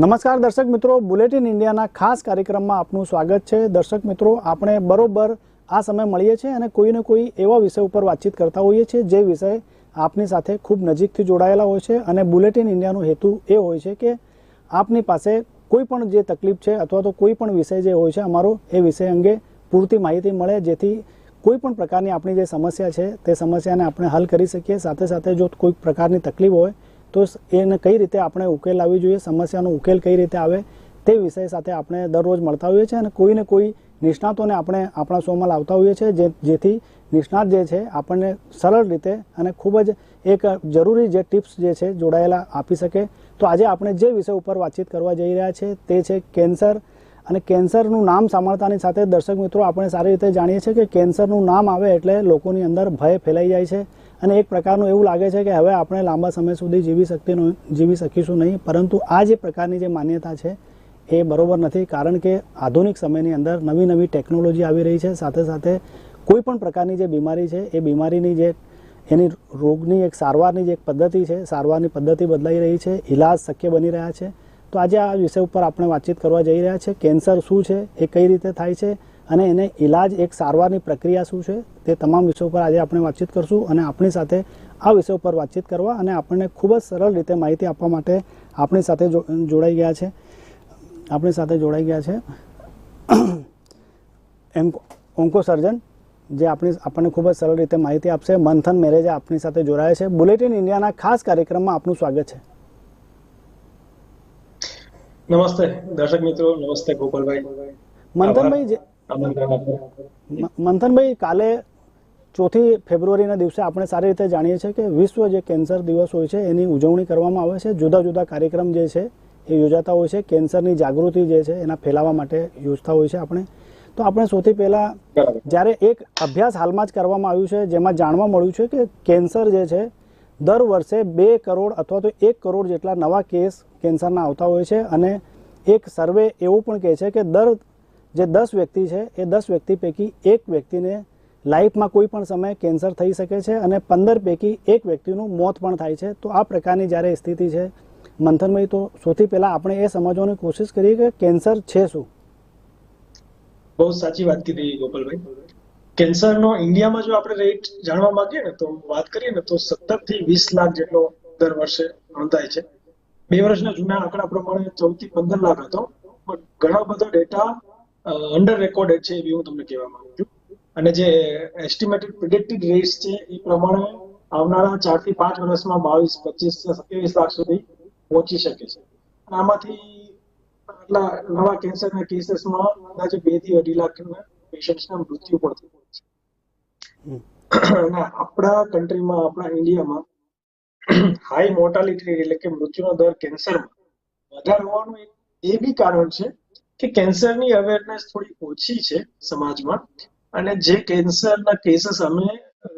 નમસ્કાર દર્શક મિત્રો, બુલેટિન ઇન્ડિયાના ખાસ કાર્યક્રમમાં આપનું સ્વાગત છે. દર્શક મિત્રો, આપણે બરોબર આ સમય મળીએ છીએ અને કોઈને કોઈ એવા વિષય ઉપર વાતચીત કરતા હોઈએ છીએ જે વિષય આપની સાથે ખૂબ નજીકથી જોડાયેલા હોય છે અને બુલેટિન ઇન્ડિયાનો હેતુ એ હોય છે કે આપની પાસે કોઈ પણ જે તકલીફ છે અથવા તો કોઈ પણ વિષય જે હોય છે અમારો, એ વિષય અંગે પૂરતી માહિતી મળે જેથી કોઈ પણ પ્રકારની આપણી જે સમસ્યા છે તે સમસ્યાને આપણે હલ કરી શકીએ. સાથે સાથે જો કોઈ પ્રકારની તકલીફ હોય તો એને કઈ રીતે આપણે ઉકેલ લાવવી જોઈએ, સમસ્યાનો ઉકેલ કઈ રીતે આવે તે વિષય સાથે આપણે દરરોજ મળતા હોઈએ છીએ અને કોઈને કોઈ નિષ્ણાતોને આપણે આપણા શોમાં લાવતા હોઈએ છીએ જેથી નિષ્ણાત જે છે આપણને સરળ રીતે અને ખૂબ જ એક જરૂરી જે ટિપ્સ જે છે જોડાયેલા આપી શકે. તો આજે આપણે જે વિષય ઉપર વાતચીત કરવા જઈ રહ્યા છે તે છે કેન્સર અને કેન્સરનું નામ સાંભળતાની સાથે દર્શક મિત્રો આપણે સારી રીતે જાણીએ છીએ કે કેન્સરનું નામ આવે એટલે લોકોની અંદર ભય ફેલાઈ જાય છે. અને એક પ્રકારનું એવું લાગે છે કે હવે આપણે લાંબા સમય સુધી જીવી શકતી નહીં- જીવી શકીશું નહીં, પરંતુ આ જે પ્રકારની જે માન્યતા છે એ બરોબર નથી, કારણ કે આધુનિક સમયની અંદર નવી નવી ટેકનોલોજી આવી રહી છે, સાથે સાથે કોઈ પણ પ્રકારની જે બીમારી છે, એ બીમારીની જે, એની રોગની એક સારવારની જે એક પદ્ધતિ છે, સારવારની પદ્ધતિ બદલાઈ રહી છે ઇલાજ શક્ય બની રહ્યા છે. તો આજે આ વિષય ઉપર આપણે વાતચીત કરવા જઈ રહ્યા છે, કેન્સર શું છે, એ કઈ રીતે થાય છે અને એને ઇલાજ એક સારવારની પ્રક્રિયા શું છે તે તમામ વિષયો ઉપર આજે આપણે વાતચીત કરશું અને આપણી સાથે આ વિષય ઉપર વાતચીત કરવા અને આપણને ખૂબ જ સરળ રીતે માહિતી આપવા માટે આપણી સાથે જોડાઈ ગયા છે. આપણી સાથે જોડાઈ ગયા છે એમ ઓન્કો સર્જન જે આપણી આપણને ખૂબ જ સરળ રીતે માહિતી આપશે. મંથન મેરેજા આપણી સાથે જોડાયા છે. બુલેટિન ઇન્ડિયાના ખાસ કાર્યક્રમમાં આપનું સ્વાગત છે. નમસ્તે દર્શક મિત્રો. નમસ્તે ગોપાલભાઈ. મંથનભાઈ મંથનભાઈ, કાલે ચોથી ફેબ્રુઆરીના દિવસે આપણે સારી રીતે જાણીએ છીએ કે વિશ્વ જે કેન્સર દિવસ હોય છે, એની ઉજવણી કરવામાં આવે છે. જુદા જુદા કાર્યક્રમ જે છે, એ યોજાતા હોય છે. કેન્સરની જાગૃતિ જે છે, એના ફેલાવા માટે યોજતા હોય છે આપણે. તો આપણે સૌથી પહેલા જ્યારે એક અભ્યાસ હાલમાં જ કરવામાં આવ્યું છે, જેમાં જાણવા મળ્યું છે કે કેન્સર જે છે, દર વર્ષે બે કરોડ અથવા તો એક કરોડ જેટલા નવા કેસ કેન્સરના આવતા હોય છે. અને એક સર્વે એવું પણ કહે છે કે દર જે દસ વ્યક્તિ છે, એ દસ વ્યક્તિ પૈકી એક વ્યક્તિને લાઈફમાં કોઈ પણ સમયે કેન્સર થઈ શકે છે અને પંદર પૈકી એક વ્યક્તિનું મોત પણ થાય છે. તો આ પ્રકારની જ્યારે સ્થિતિ છે, મંથનભાઈ, તો સૌથી પહેલાં આપણે એ સમજવાની કોશિશ કરીએ કે કેન્સર છે શું? બહુ સાચી વાત કીધી ગોપાલભાઈ. કેન્સરનો ઇન્ડિયામાં જો આપણે રેટ જાણવા માંગીએ ને તો વાત કરીએ ને તો સત્તરથી વીસ લાખ જેટલો દર વર્ષે નોંધાય છે. બે વર્ષના જૂના આંકડા પ્રમાણે ચૌદથી પંદર લાખ હતો. પણ ઘણો બધો ડેટા અંડર રેકોર્ડેડ છે એવી હું તમને કહેવા માંગુ છું. અને જે એસ્ટિમેટેડ પ્રિડિક્ટેડ રેટ્સ છે એ પ્રમાણે આવનારા ચારથી પાંચ વર્ષમાં બાવીસ, પચીસ સત્યાવીસ લાખ સુધી પહોંચી શકે છે. આમાંથી આટલા નવા કેન્સરના કેસીસમાં અંદાજે બેથી અઢી લાખના પેશન્ટ્સના મૃત્યુ પણ થયું છે. અને આપણા કન્ટ્રીમાં આપણા ઇન્ડિયામાં હાઈ મોર્ટાલિટી એટલે કે મૃત્યુનો દર કેન્સરમાં વધારે હોવાનું એ બી કારણ છે કે કેન્સરની અવેરનેસ થોડી ઓછી છે સમાજમાં. અને જે કેન્સરના કેસીસ અમે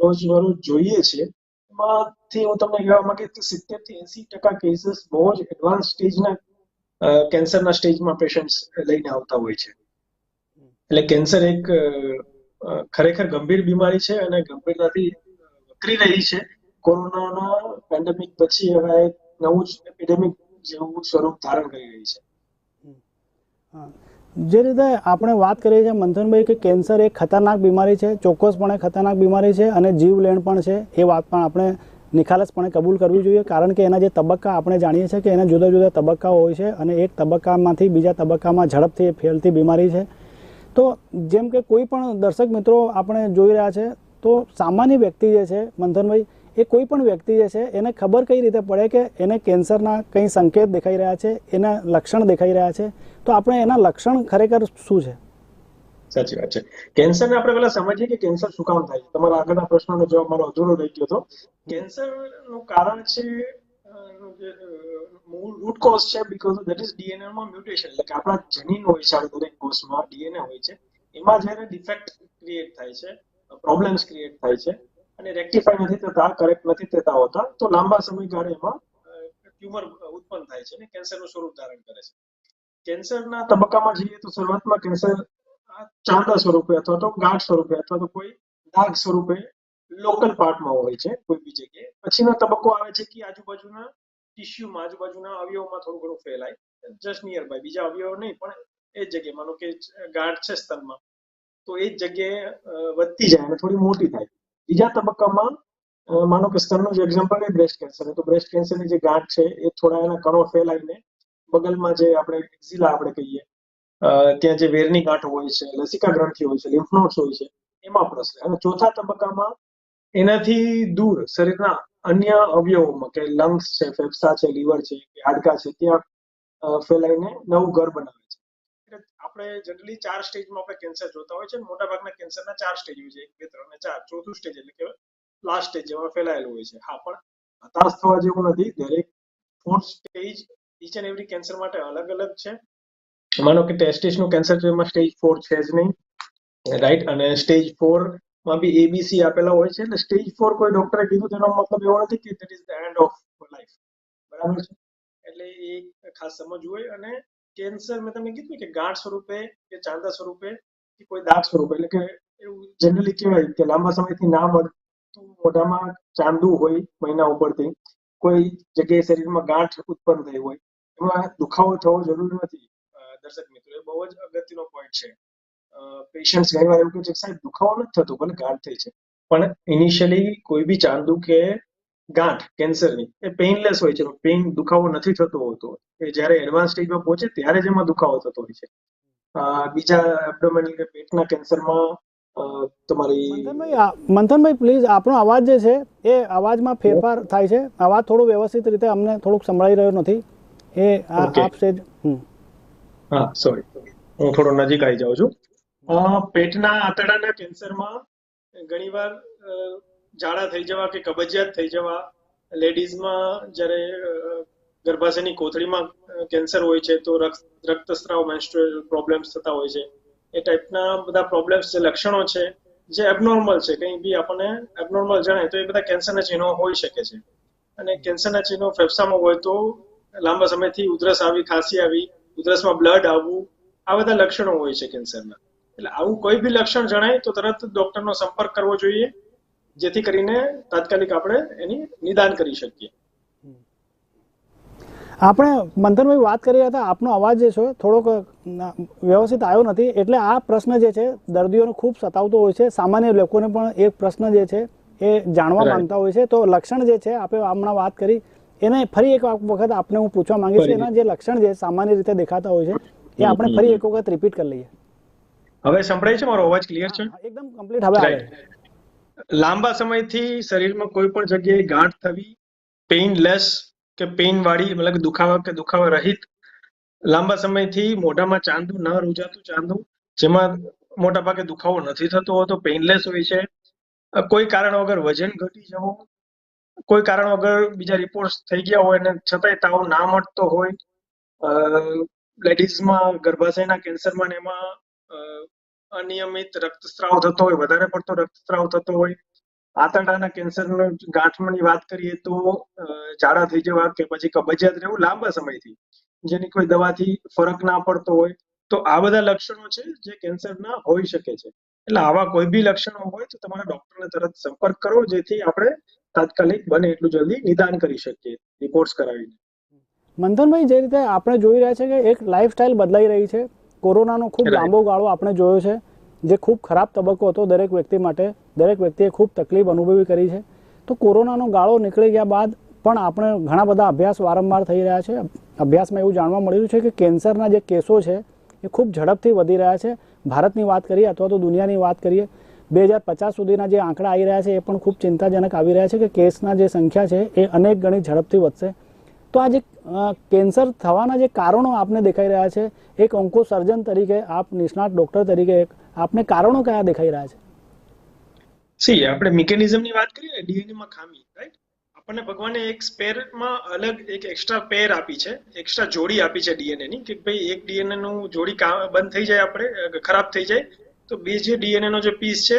રોજબરોજ જોઈએ છીએ એમાંથી હું તમને કહેવા માંગીશ કે સિત્તેરથી એસી ટકા કેસીસ બહુ જ એડવાન્સ સ્ટેજના કેન્સરના સ્ટેજમાં પેશન્ટ્સ લઈને આવતા હોય છે. એટલે કેન્સર એક ખરેખર ગંભીર બીમારી છે અને ગંભીરતાથી વકરી રહી છે. કોરોનાના પેન્ડેમિક પછી હવે નવું જ એપિડેમિક જેવું સ્વરૂપ ધારણ કરી રહી છે. જે રીતે આપણે વાત કરીએ છીએ મંથનભાઈ કે કેન્સર એક ખતરનાક બીમારી છે, ચોક્કસપણે ખતરનાક બીમારી છે અને જીવલેણ પણ છે, એ વાત પણ આપણે નિખાલસપણે કબૂલ કરવી જોઈએ, કારણ કે એના જે તબક્કા આપણે જાણીએ છીએ કે એના જુદા જુદા તબક્કાઓ હોય છે અને એક તબક્કામાંથી બીજા તબક્કામાં ઝડપથી ફેલતી બીમારી છે. તો જેમ કે કોઈ પણ દર્શક મિત્રો આપણે જોઈ રહ્યા છે, તો સામાન્ય વ્યક્તિ જે છે મંથનભાઈ એ કોઈ પણ વ્યક્તિ જે છે, એને ખબર કઈ રીતે પડે કે એને કેન્સરના કંઈ સંકેત દેખાઈ રહ્યા છે, એના લક્ષણ દેખાઈ રહ્યા છે? તો આપણે એના લક્ષણ ખરેખર શું છે? સાચી વાત છે. કેન્સરને આપણે પહેલા સમજીએ કે કેન્સર શું કામ થાય છે? તમારા આગળના પ્રશ્નનો જવાબ મારો અધૂરો રહી ગયો હતો. કેન્સરનું કારણ છે મૂળ રૂટ કોઝ છે બીકોઝ ધેટ ઇઝ ડીએનએ માં મ્યુટેશન એટલે કે આપણા જનીન હોય છે દરેક કોષમાં ડીએનએ હોય છે. એમાં જ્યારે ડિફેક્ટ ક્રિએટ થાય છે પ્રોબ્લેમ્સ ક્રિએટ થાય છે અને રેક્ટિફાઈ નથી થતા કરેક્ટ નથી થતા હોતા, તો લાંબા સમયગાળે એમાં ટ્યુમર ઉત્પન્ન થાય છે અને કેન્સરનું સ્વરૂપ ધારણ કરે છે. કેન્સરના તબક્કામાં જઈએ તો શરૂઆતમાં કેન્સર ચાંદા સ્વરૂપે અથવા તો ગાંઠ સ્વરૂપે અથવા તો કોઈ ડાઘ સ્વરૂપે લોકલ પાર્ટમાં હોય છે, કોઈ બી જગ્યાએ. પછીનો તબક્કો આવે છે કે આજુબાજુના ટિશ્યુમાં આજુબાજુના અવયવમાં થોડું ઘણું ફેલાય જસ્ટ નિયર બાય બીજા અવયવ નહીં, પણ એ જ જગ્યાએ, માનો કે ગાંઠ છે સ્તનમાં, તો એ જ જગ્યાએ વધતી જાય અને થોડી મોટી થાય. બીજા તબક્કામાં માનો કે સ્તરનું જે એક્ઝામ્પલ એ બ્રેસ્ટ કેન્સર તો બ્રેસ્ટ કેન્સરની જે ગાંઠ છે, એ થોડા એના કણો ફેલાઈને બગલમાં જે આપણે એક્ઝિલા આપણે કહીએ ત્યાં જે વેરની ગાંઠ હોય છે, લસિકા ગ્રંથિ હોય છે લિમ્ફનોડ્સ હોય છે, એમાં પ્રસરે અને ચોથા તબક્કામાં એનાથી દૂર શરીરના અન્ય અવયવોમાં, કે લંગ્સ છે, ફેફસા છે લીવર છે, કે હાડકા છે, ત્યાં ફેલાઈને નવું ઘર બનાવે. આપણે જનરલી ચાર સ્ટેજમાં આપણે કેન્સર જોતા હોય છે મોટા ભાગના કેન્સરના ચાર સ્ટેજ હોય છે. એક, બે, ત્રણ ચાર. ચોથું સ્ટેજ એટલે કે લાસ્ટ સ્ટેજ જેમાં ફેલાયેલું હોય છે. હા, પણ હતાશ થવા જેવું નથી. દરેક fourth stage each and every cancer માટે અલગ અલગ છે. માનો કે ટેસ્ટિસનું કેન્સર છે એમાં સ્ટેજ ફોર છે જ નહીં. રાઈટ અને સ્ટેજ ફોરમાં બી એબીસી આપેલા હોય છે. એટલે સ્ટેજ ફોર કોઈ ડોક્ટરે કીધું તેનો મતલબ એવો નથી કે that is the end of life બરાબર છે? એટલે એ ખાસ સમજવું હોય અને કેન્સર મેં તમને કીધું કે ગાંઠ સ્વરૂપે કે ચાંદા સ્વરૂપે કે કોઈ દાગ સ્વરૂપે, એટલે કે એવું જનરલી કહેવાય કે લાંબા સમયથી ના મળતું મોઢામાં ચાંદુ હોય મહિના ઉપરથી, કોઈ જગ્યાએ શરીરમાં ગાંઠ ઉત્પન્ન થઈ હોય, એમાં દુખાવો થવો જરૂરી નથી. દર્શક મિત્રો, એ બહુ જ અગત્યનો પોઈન્ટ છે. પેશન્ટ ઘણી વાર એવું કહે છે કે સાહેબ દુખાવો નથી થતો, ભલે ગાંઠ થઈ છે. પણ ઇનિશિયલી કોઈ બી ચાંદુ કે ગાંઠ કેન્સરની એ પેઇનલેસ હોય છે. પેઇન દુખાવો નથી થતો હોતો. એ જ્યારે એડવાન્સ સ્ટેજમાં પહોંચે ત્યારે જ એમાં દુખાવો થતો હોય છે. બીજા એબ્ડોમિનલ કે પેટના કેન્સરમાં તમારી મંથનભાઈ મંથનભાઈ પ્લીઝ આપણો અવાજ જે છે એ અવાજમાં ફેરફાર થાય છે. અવાજ થોડો વ્યવસ્થિત રીતે અમને થોડુંક સંભળાઈ રહ્યો નથી. એ આ આપ સ્ટેજ હા સોરી હું થોડો નજીક આવી જાઉં છું. પેટના આંતરડાના કેન્સરમાં ઘણીવાર ઝાડા થઈ જવા કે કબજિયાત થઈ જવા, લેડીઝમાં જ્યારે ગર્ભાશયની કોથળીમાં કેન્સર હોય છે, તો રક્ત, રક્તસ્રાવ મેન્સ્ટ્રુઅલ પ્રોબ્લેમ્સ થતા હોય છે. એ ટાઈપના બધા પ્રોબ્લેમ્સ જે લક્ષણો છે, જે એબનોર્મલ છે, કંઈ બી આપણને એબનોર્મલ જણાય, તો એ બધા કેન્સરના ચિહ્નો હોઈ શકે છે. અને કેન્સરના ચિહ્નો ફેફસામાં હોય તો લાંબા સમયથી ઉધરસ આવી, ખાંસી આવી, ઉધરસમાં બ્લડ આવવું, આ બધા લક્ષણો હોય છે કેન્સરના. એટલે આવું કોઈ બી લક્ષણ જણાય, તો તરત ડોક્ટરનો સંપર્ક કરવો જોઈએ. જેથી કરીને તાત્કાલિક આપણે એની નિદાન કરી શકીએ. આપણે મંથનભાઈ વાત કરી રહ્યા હતા આપનો અવાજ જે છે થોડોક વ્યવસ્થિત આવ્યો નથી. એટલે આ પ્રશ્ન જે છે દર્દીઓને ખૂબ સતાવતો હોય છે. સામાન્ય લોકોને પણ એ પ્રશ્ન જે છે એ જાણવા. માંગતા હોય છે. તો લક્ષણ જે છે આપણે હમણાં વાત કરી. એને ફરી એક વખત આપને હું પૂછવા માંગીશ એના જે લક્ષણ જે સામાન્ય રીતે દેખાતા હોય છે એ આપણે ફરી એક વખત રિપીટ કરી લઈએ. હવે સંભળાય છે મારો અવાજ ક્લિયર છે? એકદમ કમ્પ્લીટ હવે આવે. લાંબા સમયથી શરીરમાં કોઈ પણ જગ્યાએ ગાંઠ થવી પેઇનલેસ કે પેઇન વાળી મતલબ દુખાવા કે દુખાવા રહિત, લાંબા સમયથી મોઢામાં ચાંદુ ન રૂજાતું ચાંદુ, જેમાં મોટા ભાગે દુખાવો નથી થતો હોતો પેઇનલેસ હોય છે. કોઈ કારણ વગર વજન ઘટી જવું, કોઈ કારણ વગર બીજા રિપોર્ટ થઈ ગયા હોય અને છતાંય તાવ ના મળતો હોય લેડીઝમાં ગર્ભાશયના કેન્સરમાં એમાં અનિયમિત રક્તસ્રાવ થતો હોય, વધારે પડતો રક્તસ્રાવ થતો હોય. આંતરડાના કેન્સરનો ગાંઠની વાત કરીએ તો ઝાડા થઈ જવા કે પછી કબજિયાત રહેવું લાંબા સમયથી, જેની કોઈ દવાથી ફરક ના પડતો હોય. તો આ બધા લક્ષણો છે જે કેન્સરના હોઈ શકે છે. એટલે આવા કોઈ બી લક્ષણો હોય તો તમારા ડોક્ટરને તરત સંપર્ક કરો, જેથી આપણે તાત્કાલિક બને એટલું જલ્દી નિદાન કરી શકીએ, રિપોર્ટ્સ કરાવીને. મંથનભાઈ જે રીતે આપણે જોઈ રહ્યા છે કે એક લાઇફસ્ટાઇલ બદલાઈ રહી છે કોરોનાનો ખૂબ લાંબો ગાળો આપણે જોયો છે જે ખૂબ ખરાબ તબક્કો હતો દરેક વ્યક્તિ માટે દરેક વ્યક્તિએ ખૂબ તકલીફ અનુભવી કરી છે. તો કોરોનાનો ગાળો નીકળી ગયા બાદ પણ આપણે ઘણા બધા અભ્યાસ વારંવાર થઈ રહ્યા છે. અભ્યાસમાં એવું જાણવા મળ્યું છે કે કેન્સરના જે કેસો છે એ ખૂબ ઝડપથી વધી રહ્યા છે. ભારતની વાત કરીએ અથવા તો દુનિયાની વાત કરીએ બે હજાર પચાસ સુધીના જે આંકડા આવી રહ્યા છે એ પણ ખૂબ ચિંતાજનક આવી રહ્યા છે કે કેસના જે સંખ્યા છે એ અનેક ગણી ઝડપથી વધશે. તો આ જે કેન્સર થવાના જે કારણો આપને દેખાઈ રહ્યા છે, એક ઓન્કો સર્જન તરીકે, આપ નિષ્ણાત ડોક્ટર તરીકે, આપને કારણો કયા દેખાઈ રહ્યા છે? સી, આપણે મિકેનિઝમની વાત કરીએ ડીએનએ માં ખામી રાઈટ આપણને ભગવાને એક સ્પેરમાં અલગ એક એક્સ્ટ્રા પેર આપી છે, એક્સ્ટ્રા જોડી આપી છે ડીએનએ ની કે ભાઈ એક ડીએનએ નું જોડી બંધ થઈ જાય આપણે ખરાબ થઈ જાય, તો બીજે ડીએનએ નો જે પીસ છે,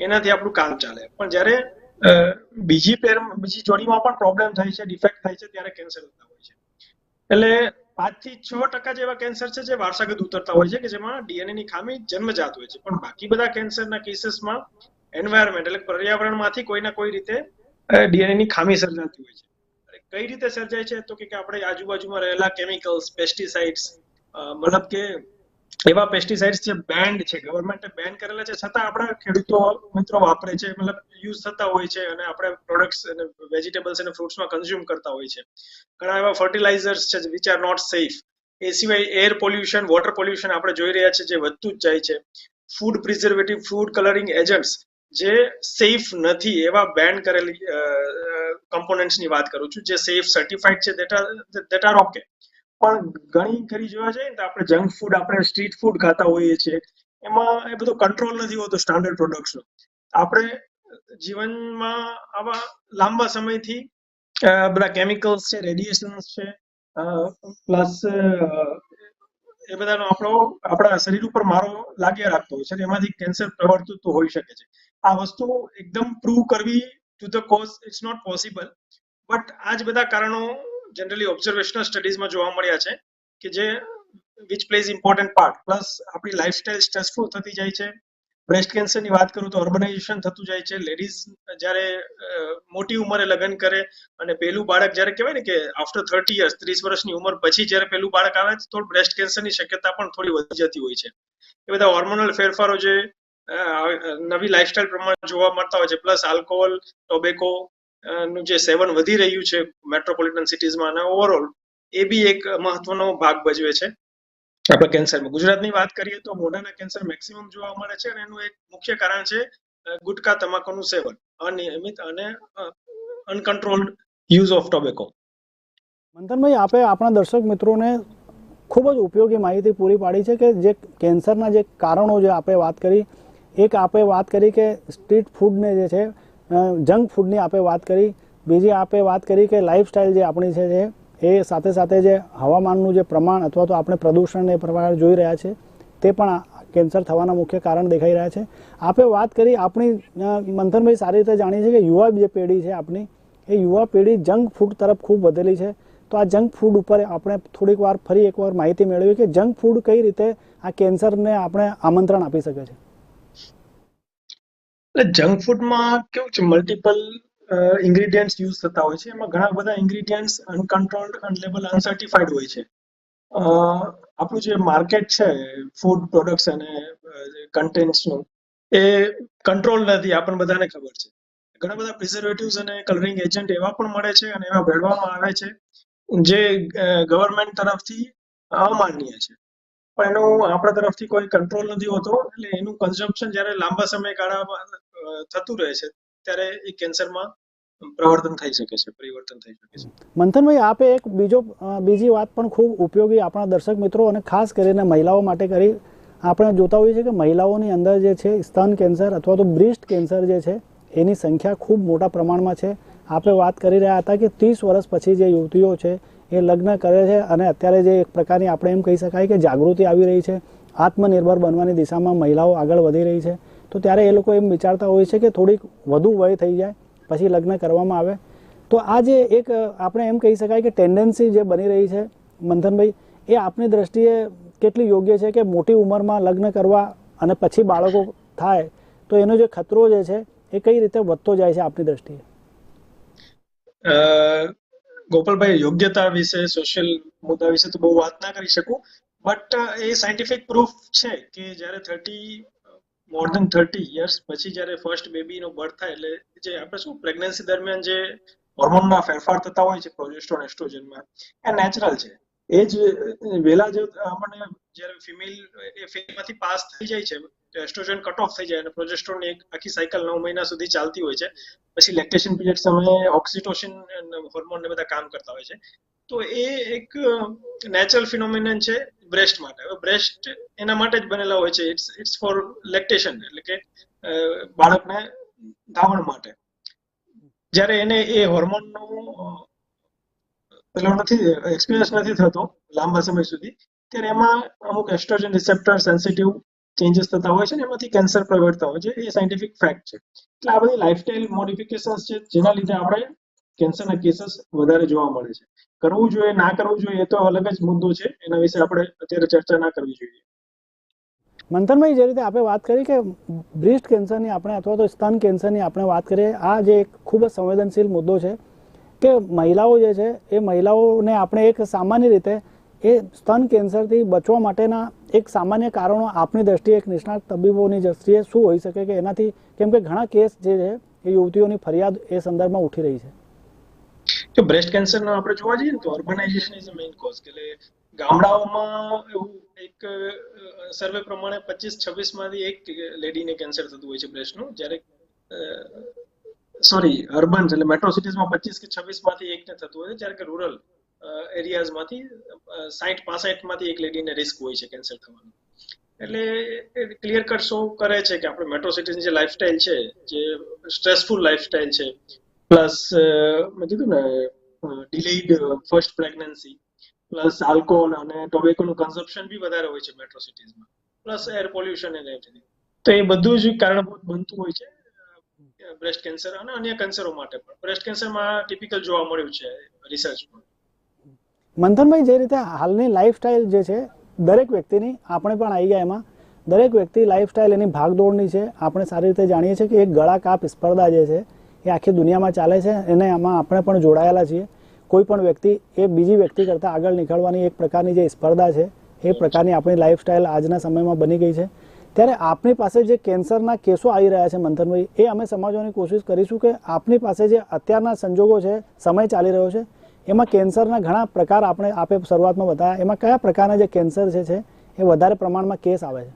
એનાથી આપણું કામ ચાલે. પણ જ્યારે બીજી પેર, બીજી જોડીમાં પણ પ્રોબ્લેમ થાય છે ડિફેક્ટ થાય છે, ત્યારે કેન્સર થતા હોય છે. એટલે પાંચથી છ ટકા જેવા કેન્સર છે જે વારસાગત ઉતરતા હોય છે કે જેમાં ડીએનએ ની ખામી જન્મજાત હોય છે. પણ બાકી બધા કેન્સરના કેસીસમાં એન્વાયરમેન્ટ એટલે પર્યાવરણમાંથી કોઈ ના કોઈ રીતે ડીએનએ ની ખામી સર્જાતી હોય છે. કઈ રીતે સર્જાય છે? તો કે આપણે આજુબાજુમાં રહેલા કેમિકલ્સ પેસ્ટિસાઇડ્સ મતલબ કે એવા પેસ્ટિસાઇડ્સ જે બેન્ડ છે ગવર્મેન્ટે બેન કરેલા છે, છતાં આપણા ખેડૂતો, મિત્રો વાપરે છે, મતલબ યુઝ થતા હોય છે અને આપણે પ્રોડક્ટ્સ અને વેજીટેબલ્સ અને ફ્રૂટ્સમાં કન્ઝ્યુમ કરતા હોય છે. ઘણા એવા ફર્ટિલાઇઝર્સ છે વિચ આર નોટ સેફ એ સિવાય એર પોલ્યુશન વોટર પોલ્યુશન આપણે જોઈ રહ્યા છે જે વધતું જ જાય છે. Food preservative food colouring agents જે સેફ નથી એવા બેન કરેલી કમ્પોનન્ટ્સની વાત કરું છું, જે સેફ સર્ટિફાઈડ છે દેટ આર ઓકે પણ ઘણી ખરી જોવા જઈએ ને તો આપણે જંક ફૂડ આપણે સ્ટ્રીટ ફૂડ ખાતા હોઈએ છીએ, એમાં એ બધો કંટ્રોલ નથી હોતો સ્ટાન્ડર્ડ પ્રોડક્ટ્સનો આપણે જીવનમાં આવા લાંબા સમયથી બધા કેમિકલ્સ છે રેડિયેશન્સ છે પ્લસ એ બધાનો આપણો, આપણા શરીર ઉપર મારો લાગ્યા રાખતો હોય છે એમાંથી કેન્સર પ્રવર્તું તો હોઈ શકે છે. આ વસ્તુ એકદમ પ્રૂવ કરવી to the cause it's not possible but આ જ બધા કારણો જનરલી ઓબ્ઝર્વેશનલ સ્ટડીઝમાં જોવા મળ્યા છે કે જે which plays important part plus આપણી લાઈફસ્ટાઈલ સ્ટ્રેસફુલ થતી જાય છે. બ્રેસ્ટ કેન્સરની વાત કરું તો અર્બનાઇઝેશન થતું જાય છે. લેડીઝ જ્યારે મોટી ઉંમરે લગ્ન કરે અને પહેલું બાળક જ્યારે કહેવાય ને કે આફ્ટર થર્ટી યર્સ ત્રીસ વર્ષની ઉંમર પછી જ્યારે પહેલું બાળક આવે તો બ્રેસ્ટ કેન્સરની શક્યતા પણ થોડી વધી જતી હોય છે. એ બધા હોર્મોનલ ફેરફારો જે નવી લાઈફસ્ટાઈલ પ્રમાણે જોવા મળતા હોય છે. પ્લસ આલ્કોહોલ ટોબેકો નું જે સેવન વધી રહ્યું છે મેટ્રોપોલિટન સિટીઝમાં અને ઓવરઓલ એ બી એક મહત્વનો ભાગ ભજવે છે. આપણે કેન્સરમાં, ગુજરાતની વાત કરીએ તો મોઢાના કેન્સર મેક્સિમમ જોવા મળે છે અને એનું એક મુખ્ય કારણ છે ગુટકા તમાકુનું સેવન, અનિયમિત અને અનકન્ટ્રોલ્ડ યુઝ ઓફ ટોબેકો મંથનભાઈ, આપે આપણા દર્શક મિત્રોને ખૂબ જ ઉપયોગી માહિતી પૂરી પાડી છે કે જે કેન્સરના જે કારણો જે આપણે વાત કરી, એક આપણે વાત કરી કે સ્ટ્રીટ ફૂડને જે છે જંક ફૂડની આપણે વાત કરી. બીજી આપણે વાત કરી કે લાઈફસ્ટાઈલ જે આપણી છે જે, એ સાથે સાથે જે હવામાનનું જે પ્રમાણ અથવા તો આપણે પ્રદૂષણને પ્રમાણ જોઈ રહ્યા છે, તે પણ કેન્સર થવાના મુખ્ય કારણ દેખાઈ રહ્યા છે. આપણે વાત કરી, આપણી મંથનભાઈ સારી રીતે જાણીએ છીએ કે યુવા જે પેઢી છે આપણી, એ યુવા પેઢી જંક ફૂડ તરફ ખૂબ વધેલી છે. તો આ જંક ફૂડ ઉપર આપણે થોડીક વાર ફરી એકવાર માહિતી મેળવી કે જંક ફૂડ કઈ રીતે આ કેન્સરને આપણે આમંત્રણ આપી શકે છે. એટલે જંક ફૂડમાં કેવું છે મલ્ટિપલ ઇન્ગ્રીડિયન્ટ્સ યુઝ થતા હોય છે. એમાં ઘણા બધા ઇન્ગ્રીડિયન્ટ્સ અનકન્ટ્રોલ્ડ અનલેબલ અનસર્ટિફાઈડ હોય છે. આપણું જે માર્કેટ છે ફૂડ પ્રોડક્ટ્સ અને કન્ટેન્ટ્સનું એ કંટ્રોલ નથી. આપણને બધાને ખબર છે. ઘણા બધા પ્રિઝર્વેટિવ્સ અને કલરિંગ એજન્ટ એવા પણ મળે છે અને એવા ભેળવામાં આવે છે, જે ગવર્મેન્ટ તરફથી અમાન્ય છે. પણ એનું આપણા તરફથી કોઈ કંટ્રોલ નથી હોતો. એટલે એનું કન્ઝમ્પશન જ્યારે લાંબા સમયગાળામાં થતું રહે છે, ત્યારે એ કેન્સરમાં પ્રવર્તન થઈ શકે છે, પરિવર્તન થઈ શકે છે. મંથનભાઈ, આપે એક બીજો બીજી વાત પણ ખૂબ ઉપયોગી આપણા દર્શક મિત્રો અને ખાસ કરીને મહિલાઓ માટે કરી. આપણે જોતા હોઈએ છીએ કે મહિલાઓની અંદર જે છે, સ્તન કેન્સર અથવા તો બ્રેસ્ટ કેન્સર જે છે, એની સંખ્યા ખૂબ મોટા પ્રમાણમાં છે. આપણે વાત કરી રહ્યા હતા કે ત્રીસ વર્ષ પછી જે યુવતીઓ છે, એ લગ્ન કરે છે અને અત્યારે જે એક પ્રકારની આપણે એમ કહી શકાય કે જાગૃતિ આવી રહી છે. આત્મનિર્ભર બનવાની દિશામાં મહિલાઓ આગળ વધી રહી છે. તો ત્યારે એ લોકો એમ વિચારતા હોય છે કે થોડીક વધુ વય થઈ જાય, પછી લગ્ન કરવામાં આવે. તો આ જે એક આપણે એમ કહી શકાય કે ટેન્ડન્સી જે બની રહી છે, મંથનભાઈ, એ આપની દ્રષ્ટિએ કેટલી યોગ્ય છે કે મોટી ઉંમરમાં લગ્ન કરવા અને પછી બાળકો થાય, તો એનો જે ખતરો જે છે, એ કઈ રીતે વધતો જાય છે આપની દ્રષ્ટિએ? ગોપાલભાઈ, યોગ્યતા વિશે સોશિયલ મુદ્દા વિશે તો બહુ વાત ના કરી શકું બટ એ સાયન્ટિફિક પ્રૂફ છે કે જ્યારે thirty more than thirty years પછી જ્યારે ફર્સ્ટ બેબીનો બર્થ થાય એટલે જે આપણે શું પ્રેગ્નન્સી દરમિયાન જે હોર્મોનમાં ફેરફાર થતા હોય છે પ્રોજેસ્ટ્રોન એસ્ટ્રોજનમાં એ નેચરલ છે. એ જ વેલા જે આપણને જ્યારે ફિમેલ એ ફેઝમાંથી પાસ થઈ જાય છે એસ્ટ્રોજન કટ ઓફ થઈ જાય અને પ્રોજેસ્ટ્રોન એક આખી સાયકલ નવ મહિના સુધી ચાલતી હોય છે. પછી લેક્ટેશન પીરિયડ સમયે ઓક્સિટોસિન હોર્મોન ને બધા કામ કરતા હોય છે. તો એ એક નેચરલ ફિનોમિનન છે બ્રેસ્ટ માટે. હવે બ્રેસ્ટ એના માટે જ બનેલા હોય છે. ઇટ્સ ઇટ્સ ફોર લેક્ટેશન એટલે કે બાળકને ધાવણ માટે. જ્યારે એને એ હોર્મોનનો પેલો નથી એક્સપિરિયન્સ નથી થતો લાંબા સમય સુધી, ત્યારે એમાં અમુક એસ્ટ્રોજન રિસેપ્ટર સેન્સિટિવ ચેન્જીસ થતા હોય છે ને, એમાંથી કેન્સર પ્રગટતા હોય છે, એ સાયન્ટિફિક ફેક્ટ છે. એટલે આ બધી લાઇફસ્ટાઇલ મોડિફિકેશન્સ છે, જેના લીધે આપણે કેન્સરના કેસીસ વધારે જોવા મળે છે. કરવું જોઈએ, ના કરવું જોઈએ, એ તો અલગ જ મુદ્દો છે. એના વિશે આપણે અત્યારે ચર્ચા ના કરવી જોઈએ. મંથનભાઈ, જે રીતે આપણે વાત કરી કે બ્રેસ્ટ કેન્સરની આપણે અથવા તો સ્તન કેન્સરની આપણે વાત કરીએ, આ જે એક ખૂબ જ સંવેદનશીલ મુદ્દો છે કે મહિલાઓ જે છે, એ મહિલાઓને આપણે એક સામાન્ય રીતે એ સ્તન કેન્સરથી બચવા માટેના એક સામાન્ય કારણો આપની દ્રષ્ટિએ એક નિષ્ણાત તબીબોની દ્રષ્ટિએ શું હોઈ શકે કે એનાથી, કેમ કે ઘણા કેસ જે છે, એ યુવતીઓની ફરિયાદ એ સંદર્ભમાં ઉઠી રહી છે. જો બ્રેસ્ટ કેન્સરનો આપણે જોવા જઈએ ને તો અર્બનાઇઝેશન ઇઝ મેઇન કોઝ એટલે ગામડાઓમાં એવું એક સર્વે પ્રમાણે પચીસ છવ્વીસમાંથી એક લેડીને કેન્સર થતું હોય છે બ્રેસ્ટનું. જ્યારે સોરી, અર્બન, એટલે મેટ્રો સિટીઝમાં પચીસ કે છવ્વીસમાંથી એકને થતું હોય છે. જ્યારે કે રૂરલ એરિયાઝમાંથી સાઠ પાસઠમાંથી એક લેડીને રિસ્ક હોય છે કેન્સર થવાનું. એટલે ક્લિયર કટ શો કરે છે કે આપણે મેટ્રો સિટીની જે લાઈફસ્ટાઈલ છે, જે સ્ટ્રેસફુલ લાઈફસ્ટાઈલ છે પ્લસ મેં કીધું ને delayed first pregnancy plus alcohol અને ટોબેકોનું કન્ઝપ્શન બી વધારે હોય છે મેટ્રો સિટીઝમાં પ્લસ એર પોલ્યુશન અને એવરીથિંગ તો એ બધું જ કારણભૂત બનતું હોય છે બ્રેસ્ટ કેન્સર અને અન્ય કેન્સરો માટે પણ. બ્રેસ્ટ કેન્સરમાં ટિપિકલ જોવા મળ્યું છે રિસર્ચમાં મંથનભાઈ, જે રીતે હાલની લાઈફસ્ટાઈલ જે છે, દરેક વ્યક્તિની, આપણે પણ આવી ગયા એમાં, દરેક વ્યક્તિ લાઈફસ્ટાઈલ એની ભાગદોડની છે. આપણે સારી રીતે જાણીએ છીએ કે એક ગળા કાપ સ્પર્ધા જે છે, એ આખી દુનિયામાં ચાલે છે એને એમાં આપણે પણ જોડાયેલા છીએ. કોઈ પણ વ્યક્તિ, એ બીજી વ્યક્તિ કરતાં આગળ નીકળવાની એક પ્રકારની જે સ્પર્ધા છે, એ પ્રકારની આપણી લાઈફસ્ટાઈલ આજના સમયમાં બની ગઈ છે. ત્યારે આપની પાસે જે કેન્સરના કેસો આવી રહ્યા છે, મંથનભાઈ, એ અમે સમજવાની કોશિશ કરીશું કે આપની પાસે જે અત્યારના સંજોગો છે, સમય ચાલી રહ્યો છે એમાં કેન્સરના ઘણા પ્રકાર આપણે આપે શરૂઆતમાં બતાવ્યા એમાં કયા પ્રકારના જે કેન્સર જે છે, એ વધારે પ્રમાણમાં કેસ આવે છે?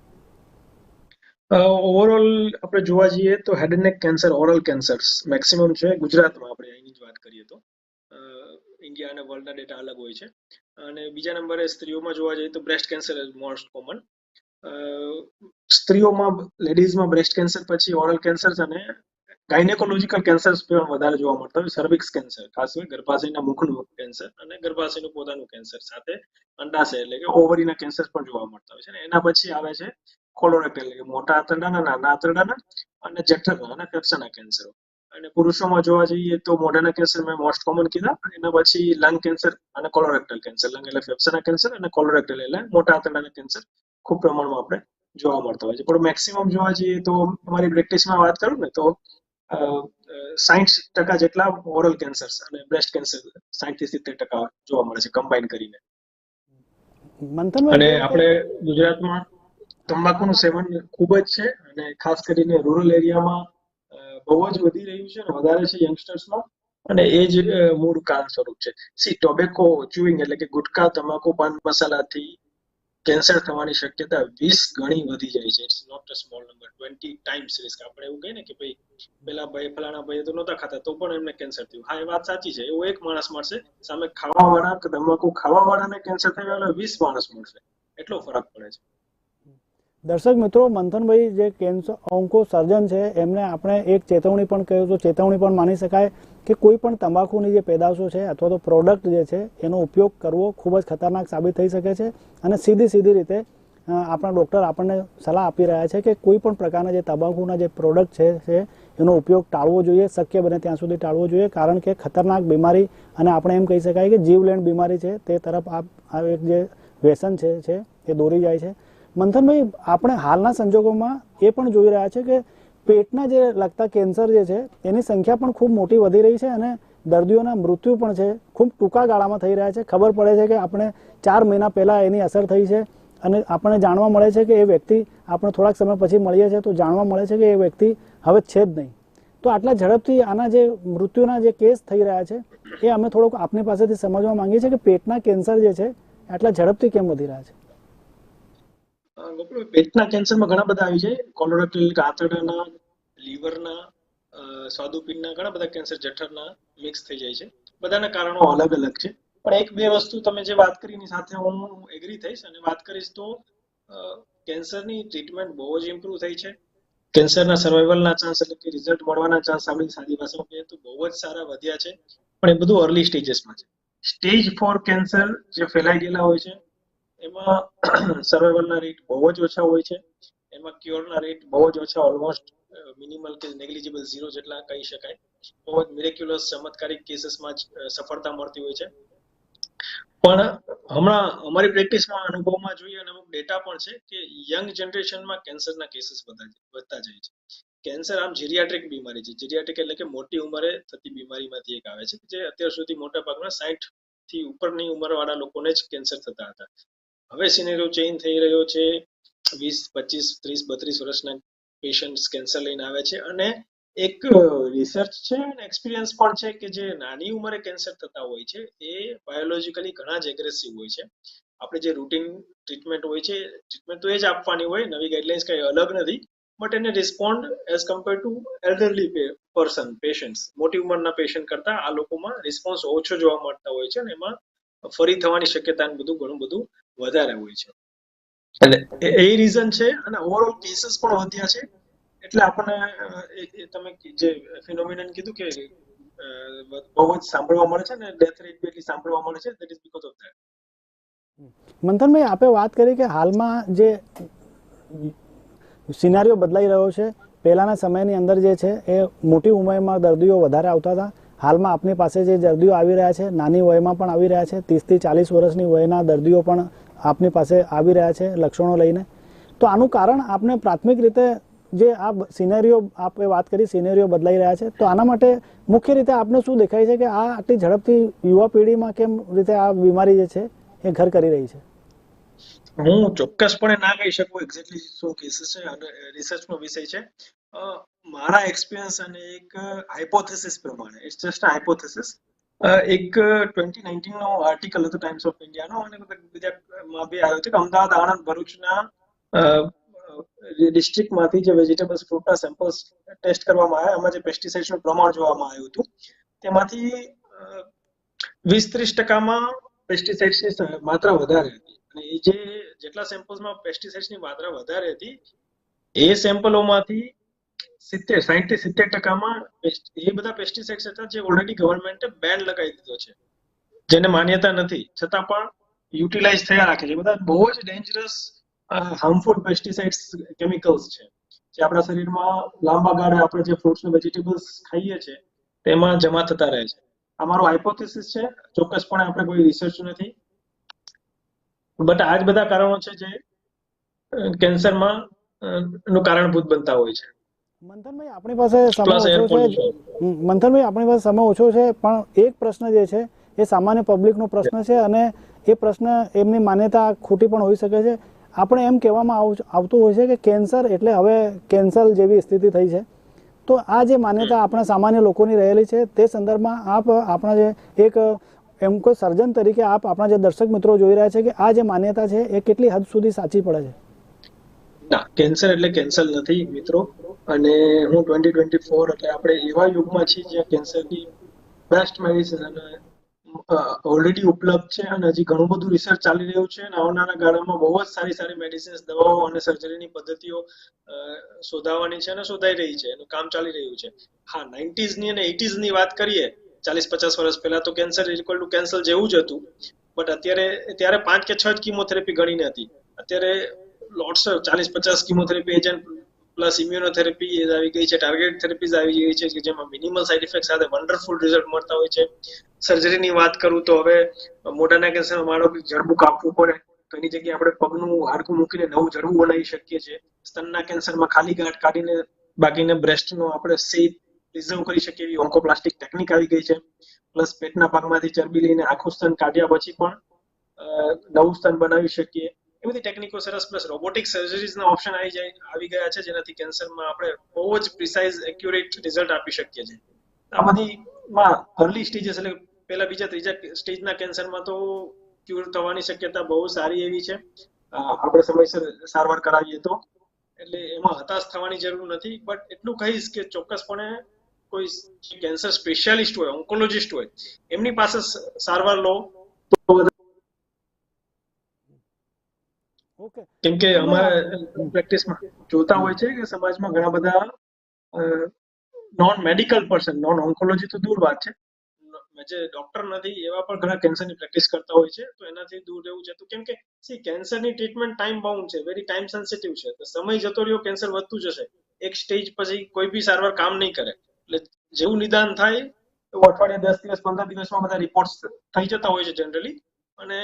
ઓવરઓલ આપણે જોવા જઈએ તો હેડ નેક કેન્સર ઓરલ કેન્સર્સ મેક્સિમમ છે ગુજરાતમાં આપણે અહીંની જ વાત કરીએ તો. ઇન્ડિયા અને વર્લ્ડના ડેટા અલગ હોય છે. અને બીજા નંબરે સ્ત્રીઓમાં જોવા જઈએ તો breast cancer is most common સ્ત્રીઓમાં લેડીઝમાં બ્રેસ્ટ કેન્સર પછી ઓરલ કેન્સર અને ગાયનેકોલોજીકલ કેન્સર્સ પણ વધારે જોવા મળતા હોય સર્વિક્સ કેન્સર ખાસ કરીને ગર્ભાશયના મુખનું કેન્સર અને ગર્ભાશયનું પોતાનું કેન્સર સાથે અંડાશય એટલે કે ઓવરીના કેન્સર પણ જોવા મળતા હોય છે અને એના પછી આવે છે કોલોરેક્ટલ એટલે કે મોટા આંતરડાના, નાના આંતરડાના અને જઠરના અને ફેફસાના કેન્સરો અને પુરુષોમાં જોવા જઈએ તો મોઢાના કેન્સર મેં મોસ્ટ કોમન કીધા એના પછી લંગ કેન્સર અને કોલોરેક્ટલ કેન્સર લંગ એટલે ફેફસાના કેન્સર અને કોલોરેક્ટલ એટલે મોટા આંતરડાના કેન્સર ખૂબ પ્રમાણમાં આપણે જોવા મળતા હોય છે. પણ મેક્સિમમ જોવા જઈએ તો અમારી પ્રેક્ટિસમાં વાત કરું ને તો સાઠ ટકા જેટલા ઓરલ કેન્સર અને બ્રેસ્ટ કેન્સર સાહીઠથી સિત્તેર ટકા જોવા મળે છે કમ્બાઈન કરીને. અને આપણે ગુજરાતમાં તંબાકુનું સેવન ખૂબ જ છે અને ખાસ કરીને રૂરલ એરિયામાં બહુ જ વધી રહ્યું છે અને વધારે છે યંગસ્ટર્સમાં અને એ જ મૂળ કારણ સ્વરૂપ છે. સી ટોબેકો ચુઈંગ એટલે કે ગુટકા તમાકુ પાન મસાલાથી કેન્સર થવાની શક્યતા વીસ ગણી વધી જાય છે. It's not a small number twenty times risk આપણે એવું કહીએ ને કે ભાઈ, પેલા ભાઈ ફલાણા ભાઈ તો નહોતા ખાતા, તો પણ એમને કેન્સર થયું. હા, એ વાત સાચી છે. એવો એક માણસ મળશે, સામે ખાવા વાળા તમાકુ ખાવા કેન્સર થયું એટલે વીસ માણસ મળશે. એટલો ફરક પડે છે. દર્શક મિત્રો, મંથનભાઈ જે કેન્સર ઓન્કો સર્જન છે, એમને આપણે એક ચેતવણી પણ કહ્યું તો ચેતવણી પણ માની શકાય કે કોઈ પણ તંબાકુની જે પેદાશો છે અથવા તો પ્રોડક્ટ જે છે, એનો ઉપયોગ કરવો ખૂબ જ ખતરનાક સાબિત થઈ શકે છે અને સીધી સીધી રીતે આપણા ડૉક્ટર આપણને સલાહ આપી રહ્યા છે કે કોઈ પણ પ્રકારના જે તંબાકુના જે પ્રોડક્ટ છે એનો ઉપયોગ ટાળવો જોઈએ, શક્ય બને ત્યાં સુધી ટાળવો જોઈએ, કારણ કે ખતરનાક બીમારી અને આપણે એમ કહી શકાય કે જીવલેણ બીમારી છે, તે તરફ આ એક જે વ્યસન છે, એ દોરી જાય છે. મંથનભાઈ, આપણે હાલના સંજોગોમાં એ પણ જોઈ રહ્યા છે કે પેટના જે લગતા કેન્સર જે છે, એની સંખ્યા પણ ખૂબ મોટી વધી રહી છે અને દર્દીઓના મૃત્યુ પણ છે. ખૂબ ટૂંકા ગાળામાં થઈ રહ્યા છે. ખબર પડે છે કે આપણે ચાર મહિના પહેલાં એની અસર થઈ છે અને આપણને જાણવા મળે છે કે એ વ્યક્તિ, આપણે થોડાક સમય પછી મળીએ છીએ તો જાણવા મળે છે કે એ વ્યક્તિ હવે છે જ નહીં. તો આટલા ઝડપથી આના જે મૃત્યુના જે કેસ થઈ રહ્યા છે, એ અમે થોડુંક આપની પાસેથી સમજવા માંગીએ છીએ કે પેટના કેન્સર જે છે, આટલા ઝડપથી કેમ વધી રહ્યા છે? પેટના કેન્સરમાં ઘણા બધા આવી જાય કોલોરેક્ટલ આંતરડાના, લીવરના સ્વાદુપિંડના ઘણા બધા કેન્સર જઠરના મિક્સ થઈ જાય છે. બધાના કારણો અલગ અલગ છે. પણ એક બે વસ્તુ તમે જે વાત કરી એની સાથે હું એગ્રી થઈશ અને વાત કરીશ તો કેન્સરની ટ્રીટમેન્ટ બહુ જ ઇમ્પ્રુવ થઈ છે. કેન્સરના સર્વાઈવલના ચાન્સ એટલે કે રિઝલ્ટ મળવાના ચાન્સ આપણે સાદી ભાષામાં કહીએ તો બહુ જ સારા વધ્યા છે. પણ એ બધું અર્લી સ્ટેજીસમાં છે. સ્ટેજ ફોર કેન્સર જે ફેલાઈ ગયેલા હોય છે એમાં સર્વાઈવલના રેટ બહુ જ ઓછા હોય છે. એમાં ક્યોરના રેટ બહુ જ ઓછા ઓલમોસ્ટ મિનિમલ કે નેગ્લિજિબલ ઝીરો જેટલા કહી શકાય. બહુ જ મિરેક્યુલસ ચમત્કારિક કેસીસમાં જ સફળતા મળતી હોય છે. પણ હમણાં અમારી પ્રેક્ટિસમાં અનુભવમાં જોઈએ અને અમુક ડેટા પણ છે કે યંગ જનરેશનમાં કેન્સરના કેસીસ વધતા જાય છે. કેન્સર આમ જીરિયાટ્રિક બીમારી છે. જીરિયાટ્રિક એટલે કે મોટી ઉંમરે થતી બીમારીમાંથી એક આવે છે. જે અત્યાર સુધી મોટા ભાગના સાઠથી ઉપરની ઉંમરવાળા લોકોને જ કેન્સર થતા હતા. હવે સિનેરિયો ચેન્જ થઈ રહ્યો છે. વીસ, પચીસ, ત્રીસ, બત્રીસ વર્ષના પેશન્ટ કેન્સર લઈને આવે છે અને એક રિસર્ચ છે અને એક્સપિરિયન્સ પણ છે કે જે નાની ઉંમરે કેન્સર થતા હોય છે એ બાયોલોજીકલી ઘણા જ એગ્રેસિવ હોય છે. આપણે જે રૂટીન ટ્રીટમેન્ટ હોય છે ટ્રીટમેન્ટ તો એ જ આપવાની હોય, નવી ગાઈડલાઇન્સ કંઈ અલગ નથી બટ એને respond as compare to elderly person patients મોટી ઉંમરના પેશન્ટ કરતા આ લોકોમાં રિસ્પોન્સ ઓછો જોવા મળતા હોય છે અને એમાં ફરી થવાની શક્યતા બધું ઘણું બધું વધારે હોય છે. એટલે એ- રીઝન છે અને ઓવરઓલ કેસીસ પણ વધ્યા છે. એટલે આપણને તમે જે ફિનોમિનન કીધું કે બહુ જ સાંભળવા મળે છે ને ડેથ રેટ બી એટલી સાંભળવા મળે છે that is because of that મંથનભાઈ આપે વાત કરી કે હાલમાં જે સિનારીઓ બદલાઈ રહ્યો છે પહેલાના સમયની અંદર જે છે એ મોટી ઉંમરમાં દર્દીઓ વધારે આવતા હતા. હાલમાં આપની પાસે જે દર્દીઓ આવી રહ્યા છે નાની વયમાં પણ આવી રહ્યા છે ત્રીસથી ચાલીસ વર્ષની વયના દર્દીઓ પણ આપની પાસે આવી રહ્યા છે લક્ષણો લઈને. તો આનું કારણ આપને પ્રાથમિક રીતે જે આ સિનેરીઓ આપે વાત કરી સિનેરીઓ બદલાઈ રહ્યા છે, તો આના માટે મુખ્ય રીતે આપને શું દેખાય છે કે આ આટલી ઝડપથી યુવા પેઢીમાં કેમ રીતે આ બીમારી જે છે એ ઘર કરી રહી છે? હું ચોક્કસપણે ના કહી શકું એક્ઝેક્ટલી શું કેસીસ છે અને રિસર્ચનો વિષય છે. મારા એક્સપિરિયન્સ અને એક હાઇપોથેસિસ પ્રમાણે ઇટ્સ જસ્ટ હાઇપોથેસિસ એક ટ્વેન્ટી નાઇન્ટીન નો આર્ટિકલ હતો ટાઈમ્સ ઓફ ઇન્ડિયાનો અને ગુજરાતમાં બી આવ્યો છે કે અમદાવાદ આણંદ ભરૂચના ડિસ્ટ્રિક્ટમાંથી જે વેજીટેબલ્સ ફ્રૂટના સેમ્પલ્સ ટેસ્ટ કરવામાં આવ્યા. એમાં જે પેસ્ટિસાઇડ્સનું પ્રમાણ જોવામાં આવ્યું હતું. તેમાંથી વીસ ત્રીસ ટકામાં પેસ્ટિસાઇડ્સની માત્રા વધારે હતી. અને એ જે જેટલા સેમ્પલ્સમાં પેસ્ટિસાઇડ્સની માત્રા વધારે હતી, એ સેમ્પલોમાંથી સિત્તેર સાહીઠ સિત્તેર ટકામાં એ બધા પેસ્ટિસાઇડ્સ હતા જે ઓલરેડી ગવર્મેન્ટે બેન લગાવી દીધો છે. જેને માન્યતા નથી. છતાં પણ યુટિલાઇઝ થયા રાખે છે. બધા બહુ જ ડેન્જરસ હાર્મફુલ પેસ્ટિસાઇડ્સ કેમિકલ્સ છે. જે આપણા શરીરમાં લાંબા ગાળે આપણે જે ફ્રૂટ્સ અને વેજીટેબલ્સ ખાઈએ છીએ તેમાં જમા થતા રહે છે. આ મારો હાઇપોથેસિસ છે, ચોક્કસપણે આપણે કોઈ રિસર્ચ નથી. બટ આ જ બધા કારણો છે જે કેન્સરમાં નું કારણભૂત બનતા હોય છે. મંથનભાઈ આપણી પાસે સમય ઓછો છે. મંથનભાઈ આપણી પાસે સમય ઓછો છે પણ એક પ્રશ્ન જે છે એ સામાન્ય પબ્લિકનો પ્રશ્ન છે અને એ પ્રશ્ન એમની માન્યતા ખોટી પણ હોઈ શકે છે. આપણે એમ કહેવામાં આવ- આવતું હોય છે કે કેન્સર એટલે હવે કેન્સર જેવી સ્થિતિ થઈ છે. તો આ જે માન્યતા આપણા સામાન્ય લોકોની રહેલી છે તે સંદર્ભમાં આપ આપણા જે એક એમ કોઈ સર્જન તરીકે આપ આપણા જે દર્શક મિત્રો જોઈ રહ્યા છે કે આ જે માન્યતા છે એ કેટલી હદ સુધી સાચી પડે છે. ના કેન્સર એટલે કેન્સલ નથી, મિત્રો. અને હું ટ્વેન્ટી ટ્વેન્ટી ફોર એટલે આપણે એવા યુગમાં છીએ જ્યાં કેન્સરની બેસ્ટ મેડિસિન અને ઓલરેડી ઉપલબ્ધ છે અને હજી ઘણું બધું રિસર્ચ ચાલી રહ્યું છે અને આવનારા ગાળામાં બહુ જ સારી સારી મેડિસિન્સ દવાઓ અને સર્જરીની પદ્ધતિઓ શોધાવાની છે અને શોધાઈ રહી છે, એનું કામ ચાલી રહ્યું છે. હા નાઇન્ટીઝની અને એઇટીઝની વાત કરીએ ચાલીસ પચાસ વર્ષ પહેલા તો કેન્સર ઇક્વલ ટુ કેન્સર જેવું જ હતું. બટ અત્યારે, ત્યારે પાંચ કે છ જ કિમોથેરેપી ગણીને હતી. અત્યારે લોટ્સ ચાલીસ પચાસ કિમોથેરાપી એજન્ટ પ્લસ ઇમ્યુનોથેરાપી આવી ગઈ છે. ટાર્ગેટ થેરાપીઝ આવી ગઈ છે કે જેમાં મિનિમલ સાઇડ ઇફેક્ટ સાથે વન્ડરફુલ રિઝલ્ટ મળતા હોય છે. સર્જરીની વાત કરું તો હવે મોઢાના કેન્સરમાં માનો કે કાપવું પડે. તો એની જગ્યાએ આપણે પગનું હાડકું મૂકીને નવું જડબું બનાવી શકીએ છીએ. સ્તનના કેન્સરમાં ખાલી ગાંઠ કાઢીને બાકીને બ્રેસ્ટનો આપણે સેફ રિઝર્વ કરી શકીએ એવી ઓન્કોપ્લાસ્ટિક ટેકનિક આવી ગઈ છે. પ્લસ પેટના ભાગમાંથી ચરબી લઈને આખું સ્તન કાઢ્યા પછી પણ નવું સ્તન બનાવી શકીએ. એ બધી ટેકનિકો સરસ પ્લસ રોબોટિક સર્જરીઝના ઓપ્શન આવી જાય, આવી ગયા છે, જેનાથી કેન્સરમાં આપણે બહુ જ પ્રિસાઇઝ એક્યુરેટ રિઝલ્ટ આપી શકીએ છીએ. આ બધી માં અર્લી સ્ટેજીસ એટલે પહેલા બીજા, ત્રીજા સ્ટેજના કેન્સરમાં તો ક્યુર થવાની શક્યતા બહુ સારી એવી છે. આપણે સમયસર સારવાર કરાવીએ તો. એટલે એમાં હતાશ થવાની જરૂર નથી બટ એટલું કહીશ કે ચોક્કસપણે કોઈ કેન્સર સ્પેશિયાલિસ્ટ હોય ઓન્કોલોજિસ્ટ હોય, એમની પાસે સારવાર લો. તો વધારે ઓકે. કેમ કે અમારા પ્રેક્ટિસમાં જોતા હોય છે કે સમાજમાં ઘણા બધા non medical person non oncology તો દૂર વાત છે. જે ડોક્ટર નથી એવા પણ ઘણા કેન્સરની પ્રેક્ટિસ કરતા હોય છે. તો એનાથી દૂર રહેવું છે. તો કેમ કે સી કેન્સરની ટ્રીટમેન્ટ ટાઈમ બાઉન્ડ છે. વેરી ટાઈમ સેન્સિટિવ છે. તો સમય જતો રહ્યો કેન્સર વધતું જશે. એક સ્ટેજ પછી કોઈ બી સારવાર કામ નહીં કરે. એટલે જેવું નિદાન થાય એવું અઠવાડિયા દસ દિવસ પંદર દિવસમાં બધા રિપોર્ટ થઈ જતા હોય છે જનરલી અને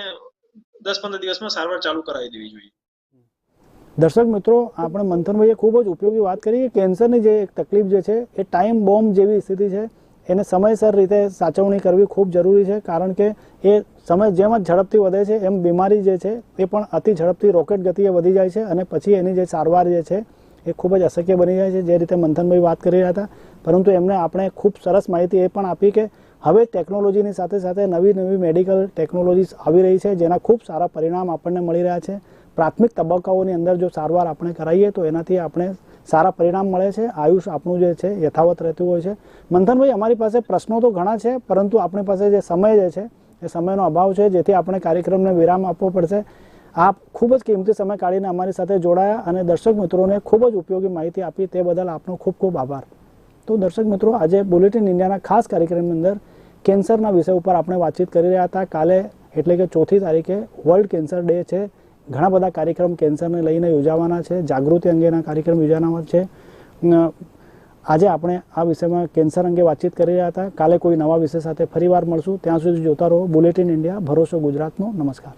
દસ પંદર દિવસમાં સારવાર ચાલુ કરાવી દેવી જોઈએ. દર્શક મિત્રો, આપણે મંથનભાઈએ ખૂબ જ ઉપયોગી વાત કરી કે કેન્સરની જે તકલીફ જે છે, એ ટાઈમ બોમ્બ જેવી સ્થિતિ છે, એને સમયસર રીતે સાચવણી કરવી ખૂબ જરૂરી છે, કારણ કે એ સમય જેમ જ ઝડપથી વધે છે, એમ બીમારી જે છે, એ પણ અતિ ઝડપથી રોકેટ ગતિએ વધી જાય છે અને પછી એની જે સારવાર જે છે, એ ખૂબ જ અશક્ય બની જાય છે, જે રીતે મંથનભાઈ વાત કરી રહ્યા હતા. પરંતુ એમને આપણે ખૂબ સરસ માહિતી એ પણ આપી કે હવે ટેકનોલોજીની સાથે સાથે નવી નવી મેડિકલ ટેકનોલોજીસ આવી રહી છે, જેના ખૂબ સારા પરિણામ આપણને મળી રહ્યા છે. પ્રાથમિક તબક્કાઓની અંદર જો સારવાર આપણે કરાવીએ તો એનાથી આપણે સારા પરિણામ મળે છે. આયુષ આપણું જે છે, યથાવત રહેતું હોય છે. મંથનભાઈ, અમારી પાસે પ્રશ્નો તો ઘણા છે, પરંતુ આપણી પાસે જે સમય જે છે, એ સમયનો અભાવ છે, જેથી આપણે કાર્યક્રમને વિરામ આપવો પડશે. આપ ખૂબ જ કિંમતી સમય કાઢીને અમારી સાથે જોડાયા અને દર્શક મિત્રોને ખૂબ જ ઉપયોગી માહિતી આપી તે બદલ આપનો ખૂબ ખૂબ આભાર. તો દર્શક મિત્રો, આજે બુલેટિન ઇન્ડિયાના ખાસ કાર્યક્રમની અંદર કેન્સરના વિષય ઉપર આપણે વાતચીત કરી રહ્યા હતા. કાલે એટલે કે ચોથી તારીખે વર્લ્ડ કેન્સર ડે છે. ઘણા બધા કાર્યક્રમ કેન્સરને લઈને યોજાવાના છે. જાગૃતિ અંગેના કાર્યક્રમ યોજાવાના છે. આજે આપણે આ વિષયમાં કેન્સર અંગે વાતચીત કરી રહ્યા હતા. કાલે કોઈ નવા વિષય સાથે ફરીવાર મળશું. ત્યાં સુધી જોતા રહો. બુલેટિન ઇન્ડિયા ભરોસો ગુજરાતનો. નમસ્કાર.